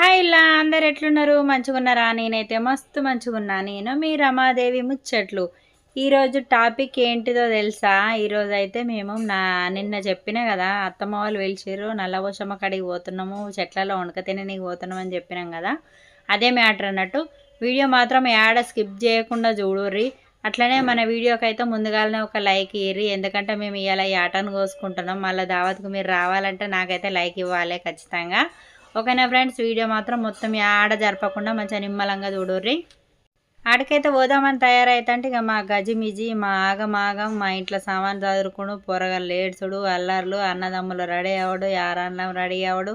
Hi ఇలా అందరు ఎట్లున్నారు? మంచిగున్నారా? నేనైతే మస్తు మంచిగున్నా. నేను మీ రమాదేవి ముచ్చట్లు. ఈరోజు టాపిక్ ఏంటిదో తెలుసా? ఈరోజు అయితే మేము నా నిన్న చెప్పినా కదా అత్తమ్మ వాళ్ళు పిలిచిర్రు నల్లభూషమ్మ కాడికి పోతున్నాము చెట్లలో వణక నీకు పోతున్నాం అని చెప్పినాం కదా. అదే మ్యాటర్ అన్నట్టు వీడియో మాత్రం యాడ స్కిప్ చేయకుండా చూడుర్రి. అట్లనే మన వీడియోకి అయితే ముందుగానే ఒక లైక్ ఇయ్యి ఎందుకంటే మేము ఇవాళ ఈ ఆటను కోసుకుంటున్నాం. మళ్ళీ దావత్కు మీరు రావాలంటే నాకైతే లైక్ ఇవ్వాలి ఖచ్చితంగా. ఓకేనా ఫ్రెండ్స్? వీడియో మాత్రం మొత్తం ఆడ జరపకుండా మంచిగా నిమ్మలంగా చూడుర్రి. ఆడికైతే పోదామని తయారైతే ఇక మా గజిమిజి మా ఆగమాగం మా ఇంట్లో సామాన్ చదువుకుడు పొరగలు ఏడ్చుడు అల్లర్లు అన్నదమ్ములు రెడీ అవ్వడు యారన్నం రెడీ అవ్వడు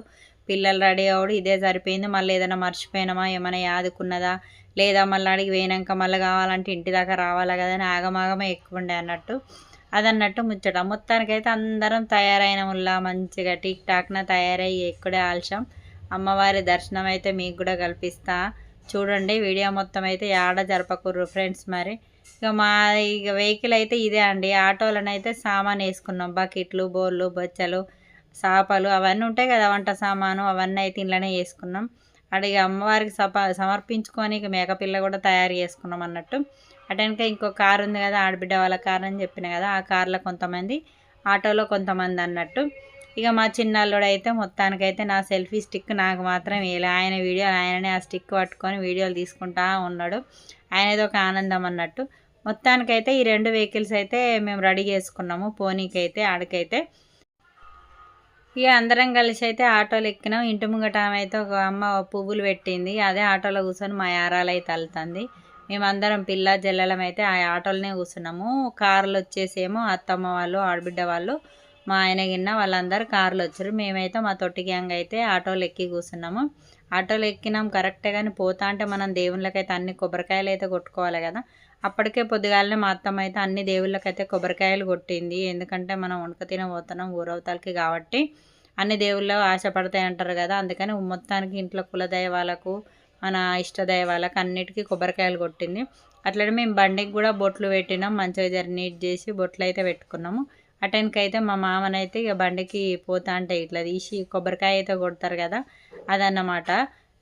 పిల్లలు రెడీ అవ్వడు ఇదే సరిపోయింది. మళ్ళీ ఏదైనా మర్చిపోయినామా? ఏమైనా యాదుకున్నదా? లేదా మళ్ళీ అడిగి పోయినాక మళ్ళీ కావాలంటే ఇంటి దాకా రావాలా కదా అని ఆగమాగమే ఎక్కువ ఉండే అన్నట్టు. అదన్నట్టు ముచ్చట. మొత్తానికైతే అందరం తయారైన ముల్లా మంచిగా టిక్ టాక్న తయారయ్యి ఎక్కడే ఆల్చాం అమ్మవారి దర్శనం అయితే మీకు కూడా కల్పిస్తా. చూడండి వీడియో మొత్తం అయితే ఆడ జరపకూర్రు ఫ్రెండ్స్ మరి. ఇక మా ఇక వెహికల్ అయితే ఇదే అండి. ఆటోలనైతే సామాన్ వేసుకున్నాం. బకెట్లు బోర్లు బొచ్చలు చేపలు అవన్నీ ఉంటాయి కదా వంట సామాను అవన్నీ అయితే ఇంట్లోనే వేసుకున్నాం. అడిగి అమ్మవారికి సప సమర్పించుకొని ఇక మేకపిల్ల కూడా తయారు చేసుకున్నాం అన్నట్టు. అటెనక ఇంకో కారు ఉంది కదా ఆడబిడ్డ వాళ్ళ కారు అని చెప్పిన కదా ఆ కార్లో కొంతమంది ఆటోలో కొంతమంది అన్నట్టు. ఇక మా చిన్నల్లుడు అయితే మొత్తానికైతే నా సెల్ఫీ స్టిక్ నాకు మాత్రం వేయలే. ఆయన వీడియో ఆయననే ఆ స్టిక్ పట్టుకొని వీడియోలు తీసుకుంటా ఉన్నాడు. ఆయనది ఒక ఆనందం అన్నట్టు. మొత్తానికైతే ఈ రెండు వెహికల్స్ అయితే మేము రెడీ చేసుకున్నాము. పోనీకైతే ఆడికైతే. ఇక అందరం కలిసి అయితే ఆటోలు ఎక్కినాం. ఇంటి ముంగట అయితే ఒక అమ్మ పువ్వులు పెట్టింది. అదే ఆటోలో కూర్చొని మా యారాలైతే అయితే వెళ్తుంది మేమందరం పిల్ల జల్లలం అయితే ఆ ఆటోలనే కూర్చున్నాము. కార్లు వచ్చేసేమో అత్తమ్మ వాళ్ళు ఆడబిడ్డ వాళ్ళు. మా ఆయన గిన్న వాళ్ళందరూ కార్లు వచ్చారు. మేమైతే మా తొట్టి గ్యాంగ్ అయితే ఆటోలు ఎక్కి కూర్చున్నాము. ఆటోలు ఎక్కినాం కరెక్టే కానీ పోతా అంటే మనం దేవుళ్ళకైతే అన్ని కొబ్బరికాయలు అయితే కొట్టుకోవాలి కదా. అప్పటికే పొద్దుగాలనే మా అత్తమ్మ అయితే అన్ని దేవుళ్ళకైతే కొబ్బరికాయలు కొట్టింది. ఎందుకంటే మనం ఉణక తినబోతున్నాం ఊరవతలకి కాబట్టి అన్ని దేవుళ్ళు ఆశపడతాయి అంటారు కదా. అందుకని మొత్తానికి ఇంట్లో కులదైవాలకు మన ఇష్టదైవాలకు అన్నిటికీ కొబ్బరికాయలు కొట్టింది. అట్లనే మేము బండికి కూడా బొట్లు పెట్టినాం. మంచిగా జర నీట్ చేసి బొట్లు అయితే పెట్టుకున్నాము. అటెన్కి అయితే మా మామనైతే ఇక బండికి పోతా అంటే ఇట్లా తీసి కొబ్బరికాయ అయితే కొడతారు కదా అదన్నమాట.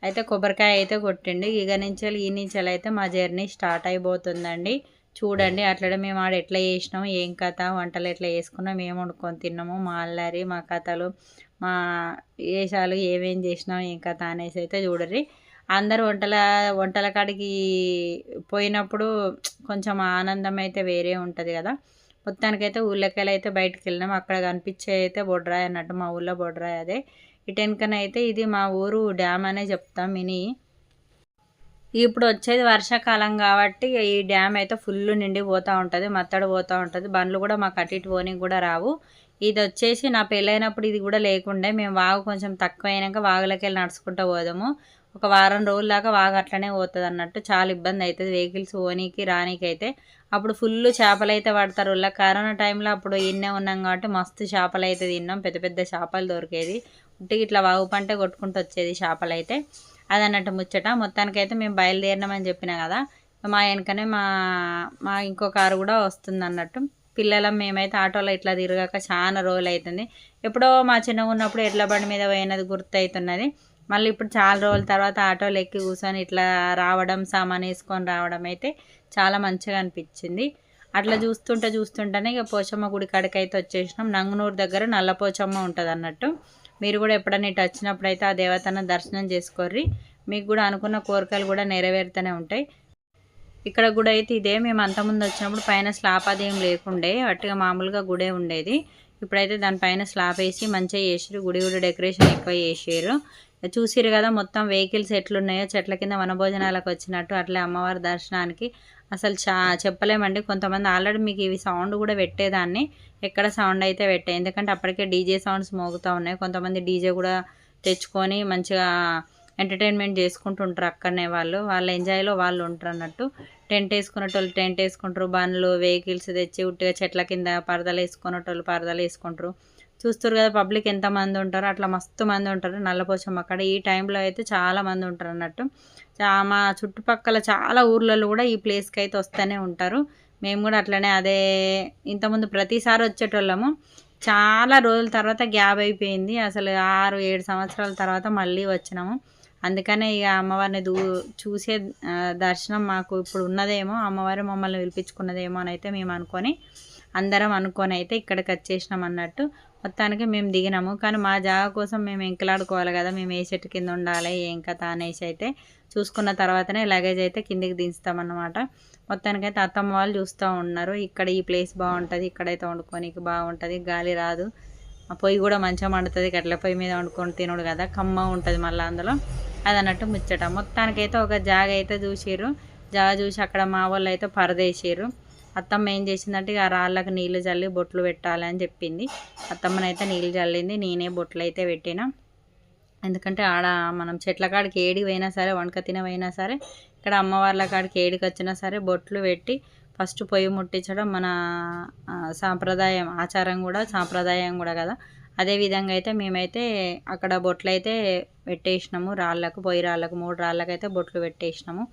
అయితే కొబ్బరికాయ అయితే కొట్టిండి. ఇక నుంచి ఈ నుంచి అయితే మా జర్నీ స్టార్ట్ అయిపోతుందండి. చూడండి అట్లనే మేము ఆడ ఎట్లా చేసినాము ఏం కథ వంటలు ఎట్లా చేసుకున్నాం ఏం వండుకొని తిన్నాము మా అల్లరి మా కథలు మా వేషాలు ఏమేం చేసినాం ఏం కథ అనేసి అయితే చూడరి అందరు వంటల వంటల కాడికి పోయినప్పుడు కొంచెం ఆనందం అయితే వేరే ఉంటుంది కదా. మొత్తానికైతే ఊళ్ళకెళ్ళి అయితే బయటకు వెళ్ళినాం. అక్కడ కనిపించే అయితే బొడ్రాయి అన్నట్టు మా ఊళ్ళో బొడ్రాయి అదే. ఇటెనకనైతే ఇది మా ఊరు డ్యామ్ అనే చెప్తాం మినీ ఇప్పుడు వచ్చేది వర్షాకాలం కాబట్టి ఈ డ్యామ్ అయితే ఫుల్ నిండి పోతూ ఉంటుంది మత్తడి పోతూ ఉంటుంది. బండ్లు కూడా మాకు అటు ఇటు పోనీ కూడా రావు. ఇది వచ్చేసి నా పెళ్ళైనప్పుడు ఇది కూడా లేకుండే. మేము వాగు కొంచెం తక్కువ అయినాక వాగులకి వెళ్ళి నడుచుకుంటూ పోదాము. ఒక వారం రోజుల దాకా అట్లనే పోతుంది అన్నట్టు చాలా ఇబ్బంది అవుతుంది వెహికల్స్ పోనీకి రానీకి అయితే అప్పుడు ఫుల్ చేపలు అయితే పడతారు. ఇలా కరోనా టైంలో అప్పుడు ఇన్నే ఉన్నాం కాబట్టి మస్తు చేపలు అయితే తిన్నాం. పెద్ద పెద్ద చేపలు దొరికేది. ఉట్టికి ఇట్లా వాగు పంట కొట్టుకుంటూ వచ్చేది చేపలు అయితే అదన్నట్టు ముచ్చట. మొత్తానికైతే మేము బయలుదేరినామని చెప్పిన కదా మా వెనకనే మా మా ఇంకో కారు కూడా వస్తుంది అన్నట్టు పిల్లలం మేమైతే ఆటోలో ఇట్లా తిరగాక చాలా రోజులు అవుతుంది ఎప్పుడో మా చిన్నగా ఉన్నప్పుడు ఎడ్ల బండి మీద పోయినది గుర్తు అవుతున్నది మళ్ళీ ఇప్పుడు చాలా రోజుల తర్వాత ఆటోలు ఎక్కి కూర్చొని ఇట్లా రావడం సామాన్ వేసుకొని రావడం అయితే చాలా మంచిగా అనిపించింది. అట్లా చూస్తుంటే చూస్తుంటేనే ఇక పోచమ్మ గుడి కాడికి అయితే వచ్చేసినాం. నంగునూరు దగ్గర నల్ల పోచమ్మ ఉంటుంది అన్నట్టు. మీరు కూడా ఎప్పుడైనా ఇటు వచ్చినప్పుడు అయితే ఆ దేవతను దర్శనం చేసుకోర్రి. మీకు కూడా అనుకున్న కోరికలు కూడా నెరవేరుతూనే ఉంటాయి. ఇక్కడ గుడి అయితే ఇదే. మేము అంతకుముందు వచ్చినప్పుడు పైన స్లాబ్ అది ఏం లేకుండే. అట్టుగా మామూలుగా గుడే ఉండేది. ఇప్పుడైతే దానిపైన స్లాబ్ వేసి మంచిగా చేసారు గుడి కూడా డెకరేషన్ ఎక్కువ చేసారు చూసిరు కదా మొత్తం వెహికల్స్ ఎట్లున్నాయో చెట్ల కింద వనభోజనాలకు వచ్చినట్టు అట్లే అమ్మవారి దర్శనానికి అసలు చా చెప్పలేమండి. కొంతమంది ఆల్రెడీ మీకు ఇవి సౌండ్ కూడా పెట్టేదాన్ని. ఎక్కడ సౌండ్ అయితే పెట్టే ఎందుకంటే అప్పటికే డీజే సౌండ్స్ మోగుతూ ఉన్నాయి. కొంతమంది డీజే కూడా తెచ్చుకొని మంచిగా ఎంటర్టైన్మెంట్ చేసుకుంటుంటారు అక్కడనే వాళ్ళు. వాళ్ళ ఎంజాయ్లో వాళ్ళు ఉంటారు అన్నట్టు. టెంట్ వేసుకునేటోళ్ళు టెంట్ వేసుకుంటారు. బండ్లు వెహికల్స్ తెచ్చి ఉట్టిగా చెట్ల కింద పరదలు వేసుకునేటోళ్ళు పరదలు వేసుకుంటారు. చూస్తారు కదా పబ్లిక్ ఎంతమంది ఉంటారో అట్లా మస్తు మంది ఉంటారు. నల్లపోచమ్మ అక్కడ ఈ టైంలో అయితే చాలా మంది ఉంటారు అన్నట్టు. మా చుట్టుపక్కల చాలా ఊర్లలో కూడా ఈ ప్లేస్కి అయితే వస్తూనే ఉంటారు. మేము కూడా అట్లనే అదే ఇంతకుముందు ప్రతిసారి వచ్చేటోళ్ళము. చాలా రోజుల తర్వాత గ్యాప్ అయిపోయింది. అసలు ఆరు ఏడు సంవత్సరాల తర్వాత మళ్ళీ వచ్చినాము. అందుకనే ఇక అమ్మవారిని దూ చూసే దర్శనం మాకు ఇప్పుడు ఉన్నదేమో అమ్మవారు మమ్మల్ని పిలిపించుకున్నదేమో అని అయితే మేము అనుకొని అందరం అనుకొని అయితే ఇక్కడికి వచ్చేసినాం అన్నట్టు. మొత్తానికి మేము దిగినాము. కానీ మా జాగా కోసం మేము ఎంకలాడుకోవాలి కదా. మేము ఏ చెట్టు కింద ఉండాలి ఏం కథ అనేసి అయితే చూసుకున్న తర్వాతనే లగేజ్ అయితే కిందికి దించుతామన్నమాట. మొత్తానికైతే అత్తమ్మ వాళ్ళు చూస్తూ ఉన్నారు. ఇక్కడ ఈ ప్లేస్ బాగుంటుంది ఇక్కడైతే వండుకోనికి బాగుంటుంది గాలి రాదు. ఆ పొయ్యి కూడా మంచిగా మండుతుంది గట్ల పొయ్యి మీద వండుకొని తినడు కదా. కమ్మ ఉంటుంది మళ్ళీ అందులో. అది అన్నట్టు ముచ్చట. మొత్తానికైతే ఒక జాగ అయితే చూసిర్రు. జాగ చూసి అక్కడ మా వాళ్ళు అయితే పరదేసిర్రు అత్తమ్మ ఏం చేసిందంటే ఇక ఆ రాళ్ళకు నీళ్ళు చల్లి బొట్లు పెట్టాలి అని చెప్పింది. అత్తమ్మనైతే నీళ్ళు చల్లింది నేనే బొట్లు అయితే పెట్టిన. ఎందుకంటే ఆడ మనం చెట్ల కాడికి ఏడికి పోయినా సరే వంక తినవైనా సరే ఇక్కడ అమ్మవార్ల కాడికి ఏడికి వచ్చినా సరే బొట్లు పెట్టి ఫస్ట్ పొయ్యి ముట్టించడం మన సాంప్రదాయం ఆచారం కూడా సాంప్రదాయం కూడా కదా. అదే విధంగా అయితే మేమైతే అక్కడ బొట్లు అయితే పెట్టేసినాము. రాళ్ళకు పొయ్యి రాళ్ళకు మూడు రాళ్ళకు అయితే బొట్లు పెట్టేసినాము.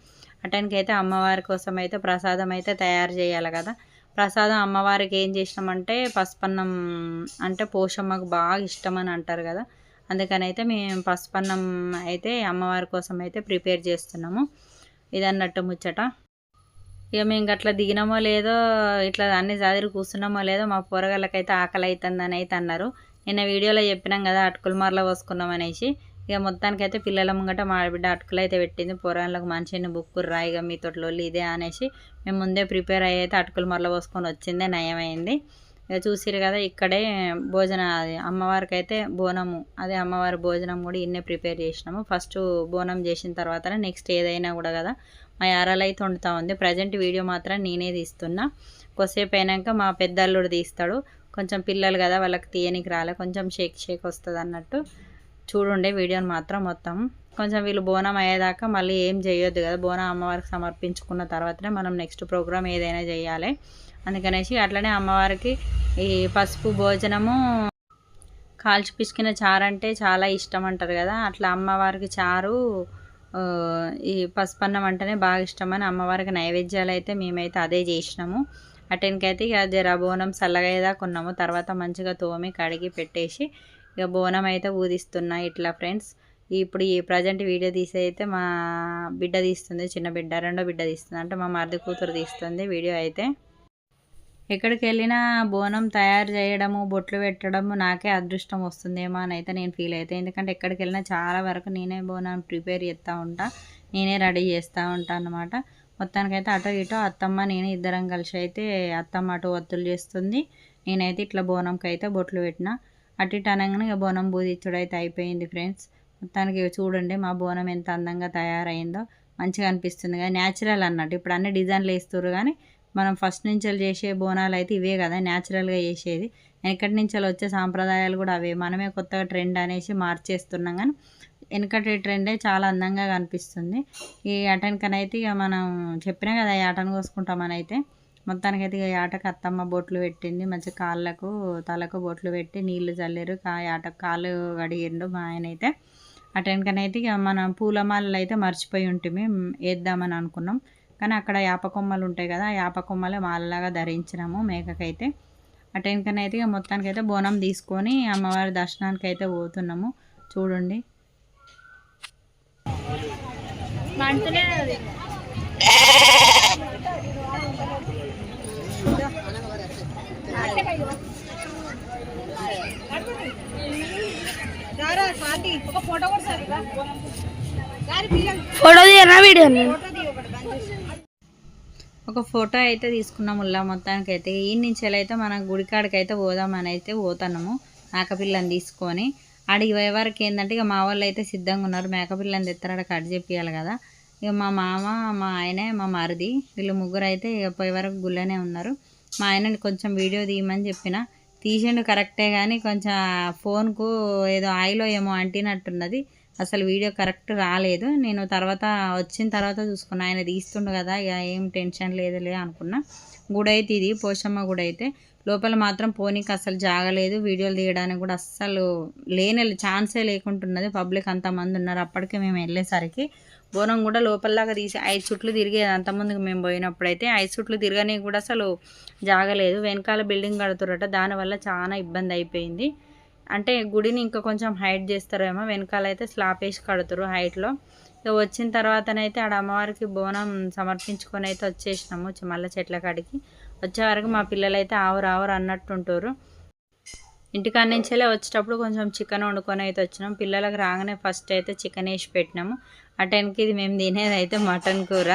అటానికైతే అయితే అమ్మవారి కోసం అయితే ప్రసాదం అయితే తయారు చేయాలి కదా. ప్రసాదం అమ్మవారికి ఏం చేసినామంటే పసుపన్నం అంటే పోషమ్మకు బాగా ఇష్టం అని అంటారు కదా. అందుకని అయితే మేము పసుపన్నం అయితే అమ్మవారి కోసం అయితే ప్రిపేర్ చేస్తున్నాము. ఇదన్నట్టు ముచ్చట. ఇక మేము అట్లా దిగినామో లేదో ఇట్లా అన్ని చదిరి కూర్చున్నామో లేదో మా పోరగాళ్ళకైతే ఆకలి అవుతుందని అయితే అన్నారు. నిన్న వీడియోలో చెప్పినాం కదా అటుకులు మరల పోసుకున్నాం అనేసి. ఇక మొత్తానికి అయితే పిల్లల ముంగట మా బిడ్డ అటుకులు అయితే పెట్టింది. పోరాళ్ళకు మంచి బుక్కు రాయిగా మీ తోటలోళ్ళు ఇదే అనేసి మేము ముందే ప్రిపేర్ అయ్యి అయితే అటుకులు మరల పోసుకొని వచ్చిందే నయమైంది. ఇక చూసిరు కదా ఇక్కడే భోజన అది అమ్మవారికి అయితే బోనము. అదే అమ్మవారి భోజనం కూడా ఇన్నే ప్రిపేర్ చేసినాము. ఫస్ట్ బోనం చేసిన తర్వాత నెక్స్ట్ ఏదైనా కూడా కదా మా యారాలు అయితే వండుతూ ఉంది. ప్రజెంట్ వీడియో మాత్రం నేనే తీస్తున్నా. కొద్దిసేపు అయినాక మా పెద్దల్లుడు తీస్తాడు. కొంచెం పిల్లలు కదా వాళ్ళకి తీయనికి రాలే కొంచెం షేక్ షేక్ వస్తుంది అన్నట్టు. చూడుండే వీడియోని మాత్రం మొత్తం. కొంచెం వీళ్ళు బోనం అయ్యేదాకా మళ్ళీ ఏం చేయొద్దు కదా బోనం అమ్మవారికి సమర్పించుకున్న తర్వాతనే మనం నెక్స్ట్ ప్రోగ్రామ్ ఏదైనా చేయాలి. అందుకనేసి అట్లనే అమ్మవారికి ఈ పసుపు భోజనము కాల్చి పిసికిన చారు అంటే చాలా ఇష్టం అంటారు కదా. అట్లా అమ్మవారికి చారు ఈ పసుపన్నం అంటేనే బాగా ఇష్టమని అమ్మవారికి నైవేద్యాలు అయితే మేమైతే అదే చేసినాము. అటెన్కైతే ఇక జర బోనం చల్లగా కొన్నాము తర్వాత మంచిగా తోమి కడిగి పెట్టేసి ఇక బోనం అయితే ఊదిస్తున్నా ఇట్లా ఫ్రెండ్స్. ఇప్పుడు ఈ ప్రజెంట్ వీడియో తీసే అయితే మా బిడ్డ తీస్తుంది చిన్న బిడ్డ రెండో బిడ్డ తీస్తుంది. అంటే మా మరిది కూతురు తీస్తుంది వీడియో అయితే. ఎక్కడికి వెళ్ళినా బోనం తయారు చేయడము బొట్లు పెట్టడము నాకే అదృష్టం వస్తుందేమో అని అయితే నేను ఫీల్ అవుతాను ఎందుకంటే ఎక్కడికి వెళ్ళినా చాలా వరకు నేనే బోనం ప్రిపేర్ చేస్తూ ఉంటా నేనే రెడీ చేస్తూ ఉంటాను అనమాట మొత్తానికైతే అటో ఇటో అత్తమ్మ నేను ఇద్దరం కలిసి అయితే అత్తమ్మ అటు ఒత్తులు చేస్తుంది. నేనైతే ఇట్లా బోనంకి అయితే బొట్లు పెట్టిన. అటు ఇటు అనగానే ఇక బోనం బూదిచ్చుడు అయితే అయిపోయింది ఫ్రెండ్స్. మొత్తానికి చూడండి మా బోనం ఎంత అందంగా తయారైందో. మంచిగా అనిపిస్తుంది కదా. న్యాచురల్ అన్నట్టు. ఇప్పుడు అన్ని డిజైన్లు వేస్తారు కానీ మనం ఫస్ట్ నుంచి చేసే బోనాలు అయితే ఇవే కదా. న్యాచురల్గా చేసేది. ఎక్కడి నుంచి వచ్చే సాంప్రదాయాలు కూడా అవే. మనమే కొత్తగా ట్రెండ్ అనేసి మార్చేస్తున్నాం కానీ వెనకటి ట్రెండే చాలా అందంగా కనిపిస్తుంది. ఈ ఆటనికనైతే ఇక మనం చెప్పినా కదా ఈ ఆటను కోసుకుంటామని అయితే మొత్తానికైతే ఇక ఈ ఆటకు అత్తమ్మ బొట్లు పెట్టింది. మంచి కాళ్ళకు తలకు బొట్లు పెట్టి నీళ్ళు చల్లారు. ఆ ఆటకు కాళ్ళు కడిగిండు మా ఆయన అయితే అటెనకనైతే ఇక మనం పూలమాలలు అయితే మర్చిపోయి ఉంటుంది వేద్దామని అనుకున్నాం. కానీ అక్కడ యాపకొమ్మలు ఉంటాయి కదా యాపకొమ్మలు మాలలాగా ధరించినాము మేకకైతే. అటెనకనైతే ఇక మొత్తానికైతే బోనం తీసుకొని అమ్మవారి దర్శనానికి అయితే పోతున్నాము. చూడండి. ఫోటో తీయనా వీడియో ఒక ఫోటో అయితే తీసుకున్నాము ఉల్లా మొత్తానికి అయితే ఈ నుంచి అయితే మనం గుడికాడికి అయితే పోదామని అయితే పోతున్నాము. మేకపిల్లని తీసుకొని. ఆడికి పోయే వరకు ఏంటంటే ఇక మా వాళ్ళు అయితే సిద్ధంగా ఉన్నారు. మేకపిల్లని తెస్తారట కట్ చెప్పియాలి కదా. ఇక మా మామ మా ఆయనే మా మరిది వీళ్ళు ముగ్గురు అయితే ఇక పోయే వరకు గుళ్ళనే ఉన్నారు. మా ఆయనని కొంచెం వీడియో తీయమని చెప్పిన. తీసిండు కరెక్టే కానీ కొంచెం ఫోన్కు ఏదో ఆయిలో ఏమో అంటినట్టున్నది. అసలు వీడియో కరెక్ట్ రాలేదు. నేను తర్వాత వచ్చిన తర్వాత చూసుకున్నా. ఆయన తీస్తుండు కదా ఇక ఏం టెన్షన్ లేదులే అనుకున్నా. గుడి అయితే ఇది పోషమ్మ గుడి అయితే లోపల మాత్రం పోనీకి అసలు జాగలేదు. వీడియోలు తీయడానికి కూడా అస్సలు లేని ఛాన్సే లేకుంటున్నది. పబ్లిక్ అంతమంది ఉన్నారు. అప్పటికే మేము వెళ్ళేసరికి బోనం కూడా లోపలలాగా తీసి ఐదు చుట్లు తిరిగేది. అంతమందికి మేము పోయినప్పుడైతే ఐదు చుట్లు తిరగని కూడా అసలు జాగలేదు. వెనకాల బిల్డింగ్ కడుతురట. దానివల్ల చాలా ఇబ్బంది అయిపోయింది. అంటే గుడిని ఇంకా కొంచెం హైట్ చేస్తారేమో. వెనకాల అయితే స్లాబ్ వేసి కడుతురు హైట్లో. ఇక వచ్చిన తర్వాతనైతే ఆడ అమ్మవారికి బోనం సమర్పించుకొని అయితే వచ్చేసినాము. మళ్ళీ చెట్ల కాడికి. వచ్చే వరకు మా పిల్లలు అయితే ఆవురు ఆవురు అన్నట్టుంటారు ఇంటికాడ నుంచేలా వచ్చేటప్పుడు కొంచెం చికెన్ వండుకొని అయితే వచ్చినాం. పిల్లలకు రాగానే ఫస్ట్ అయితే చికెన్ వేసి పెట్టినాము. ఆ టైంకి ఇది మేము తినేది అయితే మటన్ కూర.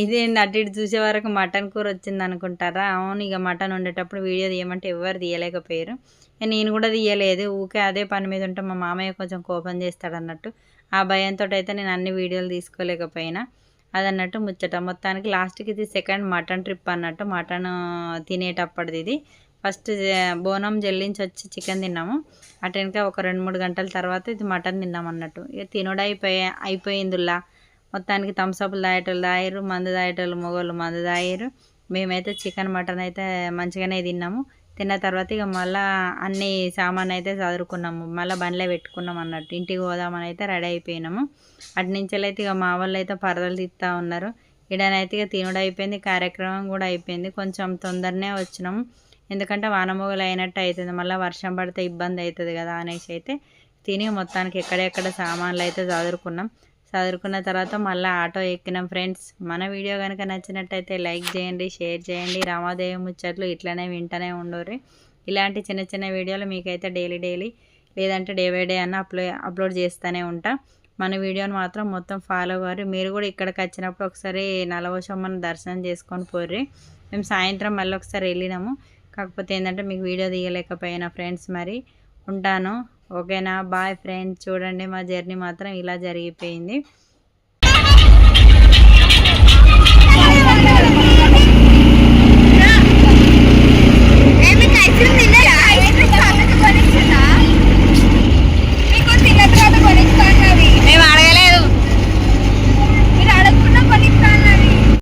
ఇది అటు ఇటు చూసే వరకు మటన్ కూర వచ్చింది అనుకుంటారా? అవును ఇక మటన్ వండేటప్పుడు వీడియో తీయమంటే ఎవరు తీయలేకపోయారు. నేను కూడా తీయలేదు. ఊకే అదే పని మీద ఉంటే మా మామయ్య కొంచెం కోపం చేస్తాడు అన్నట్టు ఆ భయంతో అయితే నేను అన్ని వీడియోలు తీసుకోలేకపోయినా. అదన్నట్టు ముచ్చట. మొత్తానికి లాస్ట్కి ఇది సెకండ్ మటన్ ట్రిప్ అన్నట్టు మటన్ తినేటప్పటిది ఇది. ఫస్ట్ బోనం జల్లించి వచ్చి చికెన్ తిన్నాము. అటు వెనక ఒక రెండు మూడు గంటల తర్వాత ఇది మటన్ తిన్నాం అన్నట్టు. ఇక తినుడు అయిపోయి అయిపోయిందిలా మొత్తానికి థమ్స్అప్లు తాగేటోళ్ళు తాగారు మందు తాగేటోళ్ళు మొగోళ్ళు మందు తాగారు మేమైతే చికెన్ మటన్ అయితే మంచిగానే తిన్నాము. తిన్న తర్వాత ఇక మళ్ళా అన్ని సామాన్ అయితే చదువుకున్నాము మళ్ళీ బండ్లే పెట్టుకున్నాం అన్నట్టు. ఇంటికి పోదామని అయితే రెడీ అయిపోయినాము. అటు నుంచి అయితే ఇక మా వాళ్ళు అయితే పరదలు తీస్తూ ఉన్నారు. ఇడనైతే ఇక తినుడు అయిపోయింది కార్యక్రమం కూడా అయిపోయింది. కొంచెం తొందరనే వచ్చినాము. ఎందుకంటే వానమొగలు అయినట్టు అవుతుంది మళ్ళీ వర్షం పడితే ఇబ్బంది అవుతుంది కదా అనేసి అయితే తిని మొత్తానికి ఎక్కడెక్కడ సామాన్లు అయితే చదువుకున్నాం చదువుకున్న తర్వాత మళ్ళీ ఆటో ఎక్కినాం ఫ్రెండ్స్. మన వీడియో కనుక నచ్చినట్టయితే లైక్ చేయండి షేర్ చేయండి. రామాదేవి ముచ్చట్లు ఇట్లనే వింటూనే ఉండరు ఇలాంటి చిన్న చిన్న వీడియోలు మీకైతే డైలీ డైలీ లేదంటే డే బై డే అన్న అప్లో అప్లోడ్ చేస్తూనే ఉంటా. మన వీడియోని మాత్రం మొత్తం ఫాలో అవ్వరు మీరు కూడా ఇక్కడికి వచ్చినప్పుడు ఒకసారి నలవశమ్మని దర్శనం చేసుకొని పోర్రి. మేము సాయంత్రం మళ్ళీ ఒకసారి వెళ్ళినాము. కాకపోతే ఏంటంటే మీకు వీడియో తీయలేకపోయినా ఫ్రెండ్స్ మరి. ఉంటాను. ఓకేనా? Bye friends. చూడండి మా జర్నీ మాత్రం ఇలా జరిగిపోయింది. Ice cream